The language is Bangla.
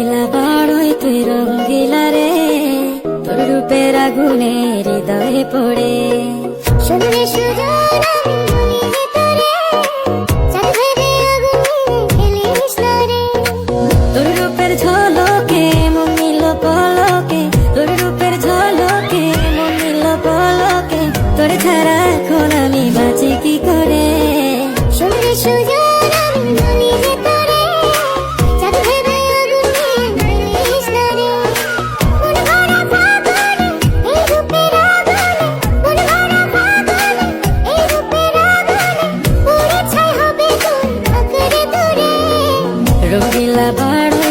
নীলা বাড়ই তুই রঙ্গিলা রে। তোর রূপের আগুনে হৃদয়ে পড়ে। সুন্দরী সুজন তোর রূপের ঝলকে মন নিল পলকে তোর রূপের ঝলকে মন নিল ছাড়া এখন আমি ರುಗಿಲಬಾರದು